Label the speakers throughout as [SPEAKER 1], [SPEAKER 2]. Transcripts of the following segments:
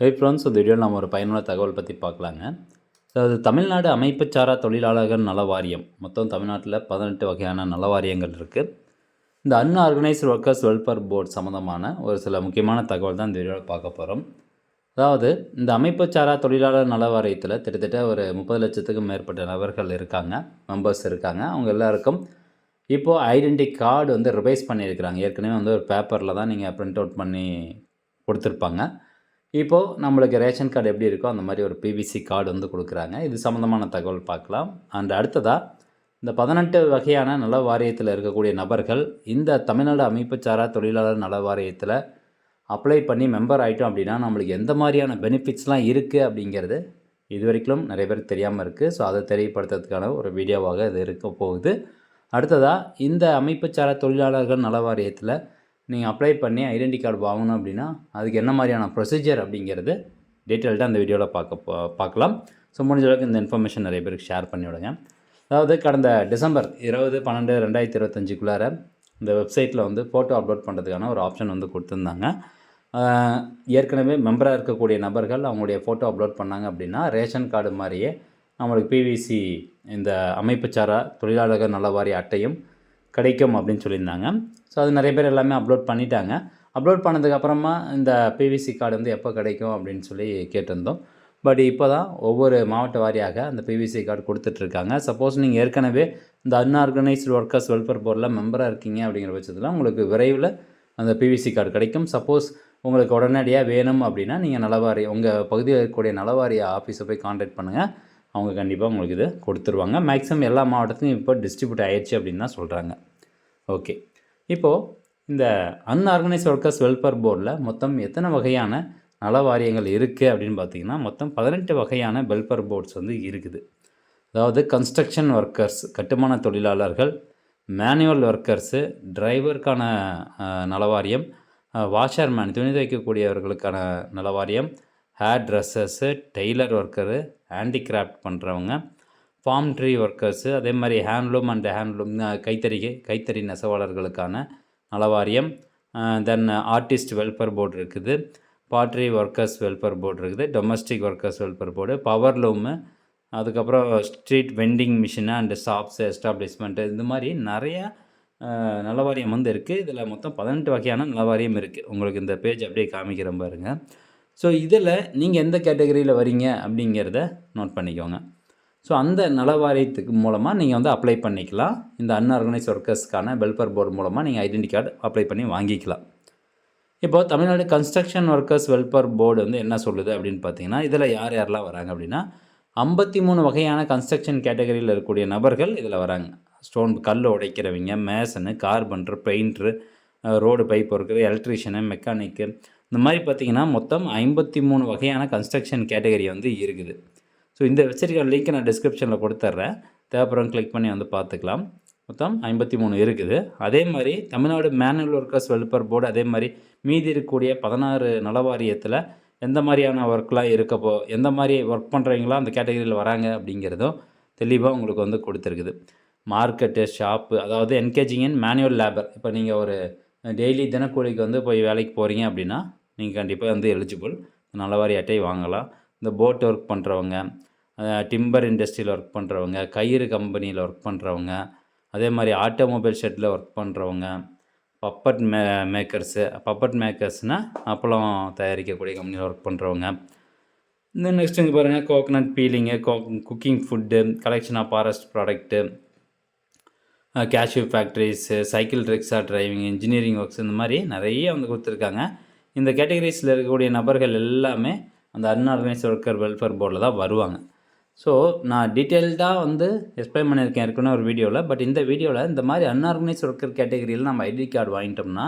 [SPEAKER 1] Hey friends இந்த வீடியோவில் நம்ம ஒரு பயனுள்ள தகவல் பற்றி பார்க்கலாங்க. அதாவது தமிழ்நாடு அமைப்புச்சாரா தொழிலாளர்கள் நல வாரியம். மொத்தம் தமிழ்நாட்டில் பதினெட்டு வகையான நல வாரியங்கள் இருக்குது இந்த un organised workers welfare board சம்மந்தமான ஒரு சில முக்கியமான தகவல் தான் இந்த வீடியோவில் பார்க்க போகிறோம் அதாவது இந்த அமைப்புச்சாரா தொழிலாளர் நல வாரியத்தில் கிட்டத்தட்ட ஒரு முப்பது லட்சத்துக்கும் மேற்பட்ட நபர்கள் இருக்காங்க. மெம்பர்ஸ் இருக்காங்க. அவங்க எல்லாருக்கும் இப்போது ஐடென்டி கார்டு வந்து ரிவைஸ் பண்ணியிருக்கிறாங்க. ஏற்கனவே வந்து ஒரு பேப்பரில் தான் நீங்கள் பிரிண்ட் அவுட் பண்ணி கொடுத்துருப்பாங்க. இப்போது நம்மளுக்கு ரேஷன் கார்டு எப்படி இருக்கோ அந்த மாதிரி ஒரு பிவிசி கார்டு வந்து கொடுக்குறாங்க. இது சம்மந்தமான தகவல் பார்க்கலாம். அண்ட் அடுத்ததாக இந்த பதினெட்டு வகையான நல வாரியத்தில் இருக்கக்கூடிய நபர்கள் இந்த தமிழ்நாடு அமைப்புச்சாரா தொழிலாளர் நல வாரியத்தில் அப்ளை பண்ணி மெம்பர் ஆகிட்டோம் அப்படின்னா நம்மளுக்கு எந்த மாதிரியான பெனிஃபிட்ஸ்லாம் இருக்குது அப்படிங்கிறது இது வரைக்கும் நிறைய பேருக்கு தெரியாமல் இருக்குது ஸோ அதை தெரியப்படுத்துறதுக்கான ஒரு வீடியோவாக இது இருக்க போகுது. அடுத்ததாக இந்த அமைப்புச்சாரா தொழிலாளர்கள் நல வாரியத்தில் நீங்கள் அப்ளை பண்ணி ஐடென்டி கார்டு வாங்கணும் அப்படின்னா அதுக்கு என்ன மாதிரியான ப்ரொசீஜர் அப்படிங்கிறது டீட்டெயில்டாக அந்த வீடியோவில் பார்க்க பார்க்கலாம். ஸோ முடிஞ்ச அளவுக்கு இந்த இன்ஃபர்மேஷன் நிறைய பேருக்கு ஷேர் பண்ணி விடுங்க. அதாவது கடந்த டிசம்பர் இருபது பன்னெண்டு ரெண்டாயிரத்தி இருபத்தஞ்சுக்குள்ளார இந்த வெப்சைட்டில் வந்து ஃபோட்டோ அப்லோட் பண்ணுறதுக்கான ஒரு ஆப்ஷன் வந்து கொடுத்துருந்தாங்க. ஏற்கனவே மெம்பராக இருக்கக்கூடிய நபர்கள் அவங்களுடைய ஃபோட்டோ அப்லோட் பண்ணாங்க அப்படின்னா ரேஷன் கார்டு மாதிரியே நம்மளுக்கு பிவிசி இந்த அமைப்புச்சாரா தொழிலாளர்கள் நல வாரிய அட்டையும் கிடைக்கும் அப்படின்னு சொல்லியிருந்தாங்க. ஸோ அது நிறைய பேர் எல்லாமே அப்லோட் பண்ணிட்டாங்க. அப்லோட் பண்ணதுக்கப்புறமா இந்த பிவிசி கார்டு வந்து எப்போ கிடைக்கும் அப்படின்னு சொல்லி கேட்டிருந்தோம். பட் இப்போ தான் ஒவ்வொரு மாவட்ட வாரியாக அந்த பிவிசி கார்டு கொடுத்துட்ருக்காங்க. சப்போஸ் நீங்கள் ஏற்கனவே இந்த அன்ஆர்கனைஸ்டு ஒர்க்கர்ஸ் வெல்ஃபேர் போர்டில் மெம்பராக இருக்கீங்க அப்படிங்கிற பட்சத்தில் உங்களுக்கு விரைவில் அந்த பிவிசி கார்டு கிடைக்கும். சப்போஸ் உங்களுக்கு உடனடியாக வேணும் அப்படின்னா நீங்கள் நலவாரி உங்கள் பகுதியில் இருக்கக்கூடிய நலவாரிய ஆஃபீஸை போய் காண்டாக்ட் பண்ணுங்கள் அவங்க கண்டிப்பாக உங்களுக்கு இது கொடுத்துருவாங்க. மேக்ஸிமம் எல்லா மாவட்டத்துலையும் இப்போ டிஸ்ட்ரிபியூட் ஆயிடுச்சு அப்படின்னு தான் சொல்கிறாங்க ஓகே இப்போது இந்த அன்ஆர்கனைஸ் ஒர்க்கர்ஸ் வெல்ஃபேர் போர்டில் மொத்தம் எத்தனை வகையான நல வாரியங்கள் இருக்குது அப்படின்னு பார்த்தீங்கன்னா மொத்தம் பதினெட்டு வகையான வெல்ஃபேர் போர்ட்ஸ் வந்து இருக்குது. அதாவது கன்ஸ்ட்ரக்ஷன் ஒர்க்கர்ஸ் கட்டுமான தொழிலாளர்கள் மேனுவல் ஒர்க்கர்ஸு டிரைவருக்கான நலவாரியம் வாஷர்மேன் துணி துவைக்கக்கூடியவர்களுக்கான நலவாரியம் hair dressers tailor worker handicraft பண்ணுறவங்க ஃபார்ம் ட்ரீ ஒர்க்கர்ஸு அதே மாதிரி ஹேண்ட்லூம் அண்ட் ஹேண்ட்லூம் கைத்தறி கைத்தறி நெசவாளர்களுக்கான நலவாரியம் தென் ஆர்டிஸ்ட் வெல்ஃபேர் போர்டு இருக்குது பாட்ரி ஒர்க்கர்ஸ் வெல்ஃபேர் போர்டு இருக்குது domestic workers welfare board power loom அதுக்கப்புறம் street vending machine and shops establishment இந்த மாதிரி நிறையா நலவாரியம் வந்து இருக்குது இதில் மொத்தம் பதினெட்டு வகையான நலவாரியம் இருக்குது உங்களுக்கு இந்த பேஜ் அப்படியே காமிக்கிற பாருங்கள் ஸோ இதில் நீங்கள் எந்த கேட்டகரியில் வரீங்க அப்படிங்கிறத நோட் பண்ணிக்கோங்க. ஸோ அந்த நலவாரியத்துக்கு மூலமாக நீங்கள் வந்து அப்ளை பண்ணிக்கலாம். இந்த அன்ஆர்கனைஸ் ஒர்க்கர்ஸ்க்கான வெல்ஃபேர் போர்டு மூலமாக நீங்கள் ஐடென்டி கார்டு அப்ளை பண்ணி வாங்கிக்கலாம். இப்போ Tamil Nadu construction workers welfare board வந்து என்ன சொல்லுது அப்படின்னு பார்த்தீங்கன்னா இதில் யார் யாரெல்லாம் வராங்க அப்படின்னா ஐம்பத்தி மூணு வகையான கன்ஸ்ட்ரக்ஷன் கேட்டகரியில் இருக்கக்கூடிய நபர்கள் இதில் வராங்க. ஸ்டோன் கல் உடைக்கிறவங்க mason carpenter painter road pipe worker electrician mechanic இந்த மாதிரி பார்த்தீங்கன்னா மொத்தம் ஐம்பத்தி மூணு வகையான கன்ஸ்ட்ரக்ஷன் கேட்டகரி வந்து இருக்குது. ஸோ இந்த வெப்சைட்டுக்கான லிங்க்கை நான் டிஸ்கிரிப்ஷனில் கொடுத்துட்றேன் தேவைப்படுறவங்க கிளிக் பண்ணி வந்து பார்த்துக்கலாம். மொத்தம் ஐம்பத்தி மூணு இருக்குது. அதே மாதிரி Tamil Nadu manual workers welfare board அதே மாதிரி மீதி இருக்கக்கூடிய பதினாறு நலவாரியத்தில் எந்த மாதிரியான ஒர்க்லாம் இருக்கப்போ எந்த மாதிரி ஒர்க் பண்ணுறவங்களாம் அந்த கேட்டகரியில் வராங்க அப்படிங்கிறதும் தெளிவாக உங்களுக்கு வந்து கொடுத்துருக்குது. மார்க்கெட்டு ஷாப்பு அதாவது என்கேஜிங் இன் மேனுவல் லேபர் இப்போ நீங்கள் ஒரு டெய்லி தினக்கூலிக்கு வந்து போய் வேலைக்கு போகிறீங்க அப்படின்னா நீங்கள் கண்டிப்பாக வந்து எலிஜிபிள் நலவாரி அட்டை வாங்கலாம். இந்த போட் ஒர்க் பண்ணுறவங்க டிம்பர் இண்டஸ்ட்ரியில் ஒர்க் பண்ணுறவங்க கயிறு கம்பெனியில் ஒர்க் பண்ணுறவங்க அதே மாதிரி ஆட்டோமொபைல் ஷெட்டில் ஒர்க் பண்ணுறவங்க பப்பட் மே மேக்கர்ஸு பப்பட் மேக்கர்ஸ்னால் அப்பளம் தயாரிக்கக்கூடிய கம்பெனியில் ஒர்க் பண்ணுறவங்க இந்த நெக்ஸ்ட் இங்கே பாருங்கள் coconut peeling go cooking food collection of forest product cashew factories cycle rickshaw driving engineering works இந்த மாதிரி நிறைய வந்து கொடுத்துருக்காங்க. இந்த கேட்டகரிஸில் இருக்கக்கூடிய நபர்கள் எல்லாமே அந்த அன்ஆர்கனைஸ் ஒர்க்கர் வெல்ஃபேர் போர்டில் தான் வருவாங்க. ஸோ நான் டீட்டெயில்டாக வந்து எக்ஸ்பிளைன் பண்ணியிருக்கேன் ஏற்கனவே ஒரு வீடியோவில் பட் இந்த வீடியோவில் இந்த மாதிரி அன்ஆர்கனைஸ் ஒர்க்கர் கேட்டகரியில் நம்ம ஐடி கார்டு வாங்கிட்டோம்னா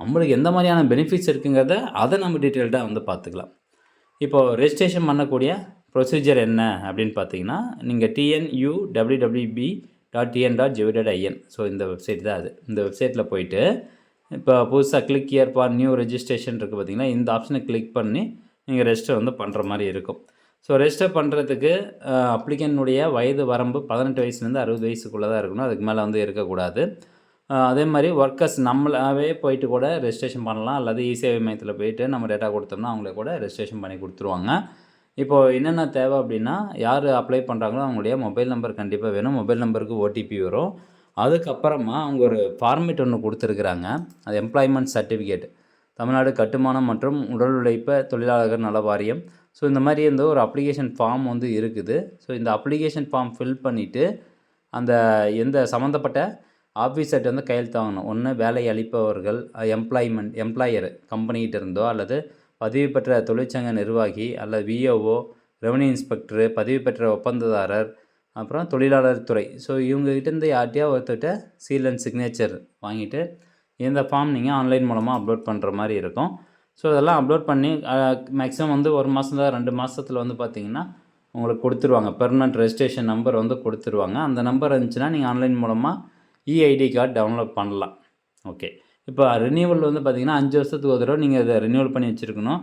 [SPEAKER 1] நம்மளுக்கு எந்த மாதிரியான பெனிஃபிட்ஸ் இருக்குங்கிறத அதை நம்ம டீட்டெயில்டாக வந்து பார்த்துக்கலாம். இப்போது ரெஜிஸ்ட்ரேஷன் பண்ணக்கூடிய ப்ரொசீஜர் என்ன அப்படின்னு பார்த்தீங்கன்னா நீங்கள் TNU WWB dot TN dot GO dot IN so இந்த வெப்சைட் தான் அது. இந்த வெப்சைட்டில் போயிட்டு இப்போ புதுசாக click here for new registration இருக்குது பார்த்தீங்கன்னா இந்த ஆப்ஷனை கிளிக் பண்ணி நீங்கள் ரெஜிஸ்டர் வந்து பண்ணுற மாதிரி இருக்கும். ஸோ ரெஜிஸ்டர் பண்ணுறதுக்கு அப்ளிகனுடைய வயது வரம்பு பதினெட்டு வயசுலேருந்து அறுபது வயசுக்குள்ளே தான் இருக்கணும். அதுக்கு மேலே வந்து இருக்கக்கூடாது. அதே மாதிரி ஒர்க்கர்ஸ் நம்மளாவே போயிட்டு கூட ரெஜிஸ்ட்ரேஷன் பண்ணலாம். அல்லது இசேவை மையத்தில் போயிட்டு நம்ம டேட்டா கொடுத்தோம்னா அவங்களே கூட ரெஜிஸ்ட்ரேஷன் பண்ணி கொடுத்துருவாங்க. இப்போது என்னென்ன தேவை அப்படின்னா யார் அப்ளை பண்ணுறாங்களோ அவங்களுடைய மொபைல் நம்பர் கண்டிப்பாக வேணும். மொபைல் நம்பருக்கு ஓடிபி வரும். அதுக்கப்புறமா அவங்க ஒரு ஃபார்மேட் ஒன்று கொடுத்துருக்குறாங்க. அது எம்ப்ளாய்மெண்ட் சர்டிஃபிகேட் தமிழ்நாடு கட்டுமானம் மற்றும் உடல் உழைப்ப தொழிலாளர்கள் நல வாரியம் ஸோ இந்த மாதிரி வந்து ஒரு அப்ளிகேஷன் ஃபார்ம் வந்து இருக்குது. ஸோ இந்த அப்ளிகேஷன் ஃபார்ம் ஃபில் பண்ணிவிட்டு அந்த எந்த சம்மந்தப்பட்ட ஆஃபீஸர்கிட்ட வந்து கையெழுத்து வாங்கணும். ஒன்று வேலை அளிப்பவர்கள் எம்ப்ளாய்மெண்ட் எம்ப்ளாயர் கம்பெனிகிட்ட இருந்தோ அல்லது பதிவு பெற்ற தொழிற்சங்க நிர்வாகி அல்லது விஓஓ ரெவன்யூ இன்ஸ்பெக்டரு பதிவு பெற்ற ஒப்பந்ததாரர் அப்புறம் தொழிலாளர் துறை. ஸோ இவங்ககிட்டேருந்து யார்கிட்டயா ஒருத்தர்கிட்ட சீல் அண்ட் சிக்னேச்சர் வாங்கிட்டு இந்த ஃபார்ம் நீங்கள் ஆன்லைன் மூலமாக அப்லோட் பண்ணுற மாதிரி இருக்கும். ஸோ இதெல்லாம் அப்லோட் பண்ணி மேக்ஸிமம் வந்து ஒரு மாதம் தான் ரெண்டு மாதத்தில் வந்து பார்த்தீங்கன்னா உங்களுக்கு கொடுத்துருவாங்க. பெர்மனன்ட் ரெஜிஸ்ட்ரேஷன் நம்பர் வந்து கொடுத்துருவாங்க. அந்த நம்பர் இருந்துச்சுன்னா நீங்கள் ஆன்லைன் மூலமாக இஐடி கார்டு டவுன்லோட் பண்ணலாம். ஓகே இப்போ ரினியூவல் வந்து பார்த்திங்கன்னா அஞ்சு வருஷத்துக்கு ஒரு தடவை நீங்கள் இதை ரினியூவல் பண்ணி வச்சுருக்கணும்.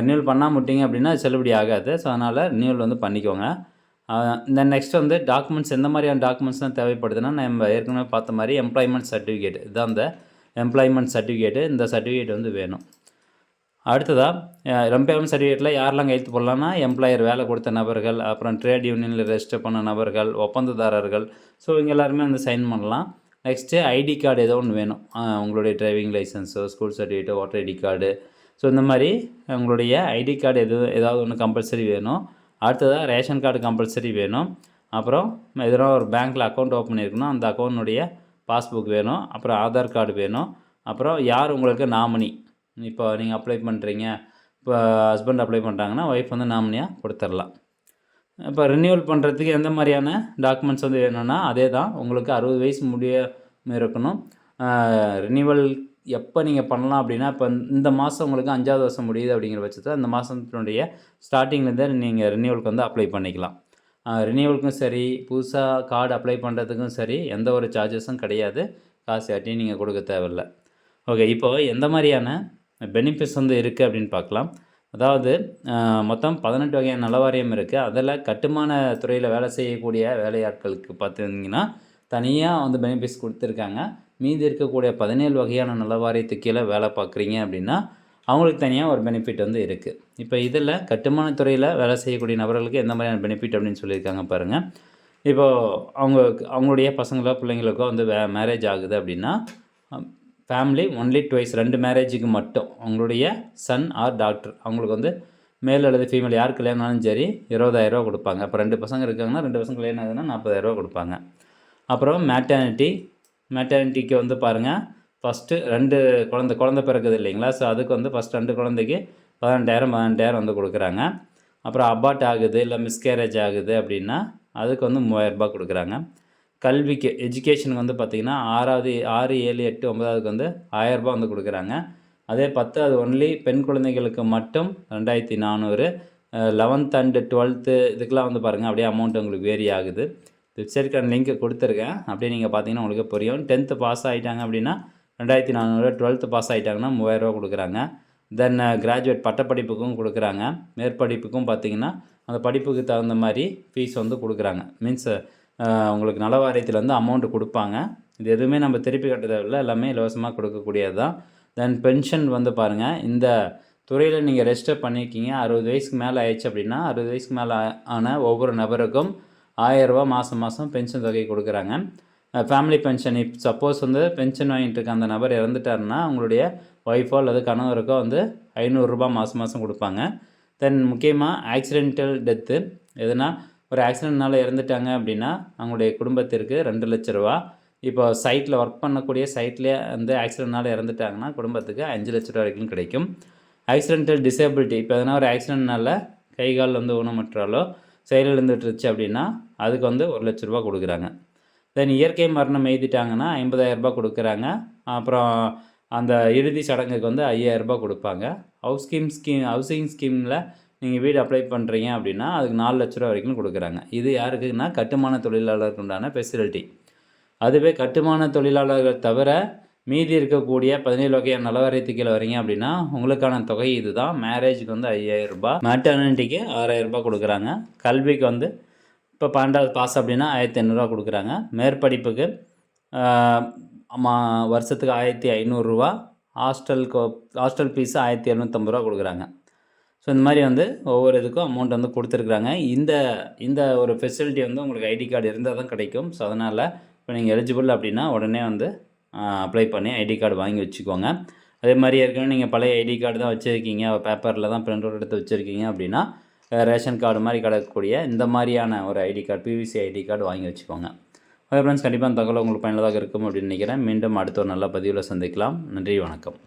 [SPEAKER 1] ரினியூவல் பண்ணாம விட்டீங்க அப்படின்னா செல்லுபடி ஆகாது. ஸோ அதனால் ரினியூவல் வந்து பண்ணிக்கோங்க. இந்த நெக்ஸ்ட் வந்து டாக்குமெண்ட்ஸ் எந்த மாதிரியான டாக்குமெண்ட்ஸ்லாம் தேவைப்படுதுன்னா நம்ம ஏற்கனவே பார்த்த மாதிரி எம்ப்ளாய்மெண்ட் சர்டிஃபிகேட் இதுதான் அந்த எம்ப்ளாய்மெண்ட் சர்டிஃபிகேட்டு இந்த சர்டிஃபிகேட் வந்து வேணும். அடுத்ததாக எம்ப்ளாய்மெண்ட் சர்டிஃபிகேட்டில் யாரெல்லாம் கையெழுத்து போடலாம்னா எம்ப்ளாயர் வேலை கொடுத்த நபர்கள் அப்புறம் ட்ரேட் யூனியனில் ரெஜிஸ்டர் பண்ண நபர்கள் ஒப்பந்ததாரர்கள். ஸோ இவங்க எல்லாருமே வந்து சைன் பண்ணலாம். நெக்ஸ்ட்டு ஐடி கார்டு ஏதோ ஒன்று வேணும். உங்களுடைய டிரைவிங் லைசன்ஸோ ஸ்கூல் சர்டிஃபிகேட்டோ ஓட்டர் ஐடி கார்டு ஸோ இந்த மாதிரி உங்களுடைய ஐடி கார்டு எது ஏதாவது ஒன்று கம்பல்சரி வேணும். அடுத்ததாக ரேஷன் கார்டு கம்பல்சரி வேணும். அப்புறம் எதனா ஒரு பேங்க்கில் அக்கௌண்ட் ஓப்பன் பண்ணியிருக்கணும். அந்த அக்கௌண்ட்டுடைய பாஸ்புக் வேணும். அப்புறம் ஆதார் கார்டு வேணும். அப்புறம் யார் உங்களுக்கு நாமினி இப்போ நீங்கள் அப்ளை பண்ணுறீங்க இப்போ ஹஸ்பண்ட் அப்ளை பண்ணுறாங்கன்னா ஒய்ஃப் வந்து நாமினியாக கொடுத்துர்லாம் இப்போ ரினியூவல் பண்ணுறதுக்கு எந்த மாதிரியான டாக்குமெண்ட்ஸ் வந்து வேணும்னா அதே தான் உங்களுக்கு அறுபது வயசு முடிய இருக்கணும். ரினியூவல் எப்போ நீங்கள் பண்ணலாம் அப்படின்னா இப்போ இந்த மாதம் உங்களுக்கு அஞ்சாவது வருஷம் முடியுது அப்படிங்கிற பட்சத்தில் அந்த மாதத்தினுடைய ஸ்டார்டிங்லேருந்தே நீங்கள் ரினியூவலுக்கு வந்து அப்ளை பண்ணிக்கலாம். ரினியூவலுக்கும் சரி புதுசாக கார்டு அப்ளை பண்ணுறதுக்கும் சரி எந்த ஒரு சார்ஜஸும் கிடையாது. காசு யார்ட்டையும் நீங்கள் கொடுக்க தேவையில்ல. ஓகே இப்போ எந்த மாதிரியான பெனிஃபிட்ஸ் வந்து இருக்குது அப்படின்னு பார்க்கலாம். அதாவது மொத்தம் பதினெட்டு வகையான நலவாரியம் இருக்குது அதில் கட்டுமான துறையில் வேலை செய்யக்கூடிய வேலையாட்களுக்கு பார்த்தீங்கன்னா தனியாக வந்து பெனிஃபிட்ஸ் கொடுத்துருக்காங்க. மீதி இருக்கக்கூடிய பதினேழு வகையான நலவாரியத்துக்கு கீழே வேலை பார்க்குறீங்க அப்படின்னா அவங்களுக்கு தனியாக ஒரு பெனிஃபிட் வந்து இருக்குது இப்போ இதில் கட்டுமான துறையில் வேலை செய்யக்கூடிய நபர்களுக்கு எந்த மாதிரியான பெனிஃபிட் அப்படின்னு சொல்லியிருக்காங்க பாருங்கள் இப்போது அவங்க அவங்களுடைய பசங்களோ பிள்ளைங்களுக்கோ வந்து வே மேரேஜ் ஆகுது அப்படின்னா ஃபேமிலி ஒன்லி டுவைஸ் ரெண்டு மேரேஜுக்கு மட்டும். அவங்களுடைய சன் ஆர் டாக்டர் அவங்களுக்கு வந்து மேல் அல்லது ஃபீமேல் யார் கல்யாணம்னாலும் சரி இருபதாயிரரூவா கொடுப்பாங்க. அப்போ ரெண்டு பசங்க இருக்காங்கன்னா ரெண்டு பசங்க கல்யாணம் ஆகுதுன்னா நாற்பதாயிரரூவா கொடுப்பாங்க. அப்புறம் மேட்டர்னிட்டி மேட்டர்னிட்டிக்கு வந்து பாருங்கள் ஃபஸ்ட்டு ரெண்டு குழந்த குழந்த பிறக்குது இல்லைங்களா? ஸோ அதுக்கு வந்து ஃபஸ்ட் ரெண்டு குழந்தைக்கு பதினெட்டாயிரம் பதினெட்டாயிரம் வந்து கொடுக்குறாங்க. அப்புறம் அபார்ட் ஆகுது இல்லை மிஸ்கேரேஜ் ஆகுது அப்படின்னா அதுக்கு வந்து மூவாயிரரூபா கொடுக்குறாங்க. கல்விக்கு எஜுகேஷனுக்கு வந்து பார்த்திங்கன்னா ஆறாவது ஆறு ஏழு எட்டு ஒன்பதாவதுக்கு வந்து ஆயரரூபா வந்து கொடுக்குறாங்க. அதே பத்து அது ஒன்லி பெண் குழந்தைகளுக்கு மட்டும் ரெண்டாயிரத்தி நானூறு. லெவன்த் அண்டு டுவெல்த்து இதுக்கெலாம் வந்து பாருங்கள் அப்படியே அமௌண்ட் உங்களுக்கு வேரி ஆகுது. வெப்சைட்க்கான லிங்க் கொடுத்துருக்கேன். அப்படியே நீங்கள் பார்த்தீங்கன்னா உங்களுக்கு புரியும். டென்த்து பாஸ் ஆகிட்டாங்க அப்படின்னா ரெண்டாயிரத்தி நானூறு டுவெல்த்து பாஸ் ஆகிட்டாங்கன்னா மூவாயிரரூவா கொடுக்குறாங்க. தென் கிராஜுவேட் பட்டப்படிப்புக்கும் கொடுக்குறாங்க. மேற்படிப்புக்கும் பார்த்தீங்கன்னா அந்த படிப்புக்கு தகுந்த மாதிரி ஃபீஸ் வந்து கொடுக்குறாங்க. மீன்ஸ் உங்களுக்கு நல வாரியத்தில் வந்து அமௌண்ட்டு கொடுப்பாங்க. இது எதுவுமே நம்ம திருப்பி கட்ட எல்லாமே இலவசமாக கொடுக்கக்கூடியது தான் தென் பென்ஷன் வந்து பாருங்கள் இந்த துறையில் நீங்கள் ரெஜிஸ்டர் பண்ணியிருக்கீங்க அறுபது வயசுக்கு மேலே ஆயிடுச்சு அப்படின்னா அறுபது வயசுக்கு மேலே ஆன ஒவ்வொரு நபருக்கும் ஆயரூபா மாதம் மாதம் பென்ஷன் தொகை கொடுக்குறாங்க. ஃபேமிலி பென்ஷன் இப் சப்போஸ் வந்து பென்ஷன் வாங்கிட்டு இருக்க அந்த நபர் இறந்துட்டாருன்னா அவங்களுடைய ஒய்ஃபோ அல்லது கணவருக்கோ வந்து ஐநூறுரூபா மாதம் மாதம் கொடுப்பாங்க. தென் முக்கியமாக ஆக்சிடென்டல் டெத்து எதுனா ஒரு ஆக்சிடென்ட்னால் இறந்துட்டாங்க அப்படின்னா அவங்களுடைய குடும்பத்திற்கு ரெண்டு லட்ச ரூபா. இப்போ சைட்டில் ஒர்க் பண்ணக்கூடிய சைட்லேயே வந்து ஆக்சிடென்ட்னால் இறந்துட்டாங்கன்னா குடும்பத்துக்கு அஞ்சு லட்ச ரூபா வரைக்கும் கிடைக்கும். ஆக்சிடென்டல் டிசேபிலிட்டி இப்போ எதனா ஒரு ஆக்சிடென்ட்னால கை கால் வந்து ஊனமுற்றாலோ செயலிழந்துட்டுருச்சு அப்படின்னா அதுக்கு வந்து ஒரு லட்ச ரூபா கொடுக்குறாங்க. தென் இயற்கை மரணம் எழுதிட்டாங்கன்னா ஐம்பதாயிரரூபா கொடுக்குறாங்க. அப்புறம் அந்த இறுதி சடங்குக்கு வந்து ஐயாயிரரூபா கொடுப்பாங்க. ஹவுஸ் ஸ்கீம் ஸ்கீம் ஹவுசிங் ஸ்கீமில் நீங்கள் வீடு அப்ளை பண்ணுறீங்க அப்படின்னா அதுக்கு நாலு லட்ச ரூபா வரைக்கும் கொடுக்குறாங்க. இது யாருக்குன்னா கட்டுமான தொழிலாளருக்கு உண்டான ஃபெசிலிட்டி அதுவே கட்டுமான தொழிலாளர்கள் தவிர மீதி இருக்கக்கூடிய பதினேழு வகையான நலவரத்து கீழே வரீங்க அப்படின்னா உங்களுக்கான தொகை இது தான் மேரேஜுக்கு வந்து ஐயாயிரம் ரூபாய் மேட்டர்னிட்டிக்கு ஆறாயிரம் ரூபாய் கொடுக்குறாங்க. கல்விக்கு வந்து இப்போ பன்னெண்டாவது பாஸ் அப்படின்னா ஆயிரத்தி ஐநூறுரூவா கொடுக்குறாங்க. மேற்படிப்புக்கு மா வருஷத்துக்கு ஆயிரத்தி ஐநூறுரூவா ஹாஸ்டல் கோ ஹாஸ்டல் ஃபீஸ் ஆயிரத்தி இரநூத்தம்பது ரூபா கொடுக்குறாங்க. ஸோ இந்த மாதிரி வந்து ஒவ்வொரு இதுக்கும் அமௌண்ட் வந்து கொடுத்துருக்குறாங்க. இந்த இந்த ஒரு ஃபெசிலிட்டி வந்து உங்களுக்கு ஐடி கார்டு இருந்தால் தான் கிடைக்கும். ஸோ அதனால் இப்போ நீங்கள் எலிஜிபிள் அப்படின்னா உடனே வந்து அப்ளை பண்ணி ஐடி கார்டு வாங்கி வச்சுக்கோங்க. அதே மாதிரி ஏற்கனவே நீங்கள் பழைய ஐடி கார்டு தான் வச்சுருக்கீங்க. பேப்பரில் தான் பிரிண்ட் அவுட் எடுத்து வச்சுருக்கீங்க அப்படின்னா ரேஷன் கார்டு மாதிரி கிடக்கக்கூடிய இந்த மாதிரியான ஒரு ID card PVC ID card வாங்கி வச்சுக்கோங்க. ஓகே ஃப்ரெண்ட்ஸ் கண்டிப்பாக அந்த தகவல் உங்களுக்கு பயனுள்ளதாக இருக்கும் அப்படின்னு நினைக்கிறேன். மீண்டும் அடுத்த ஒரு நல்ல பதிவில் சந்திக்கலாம். நன்றி வணக்கம்.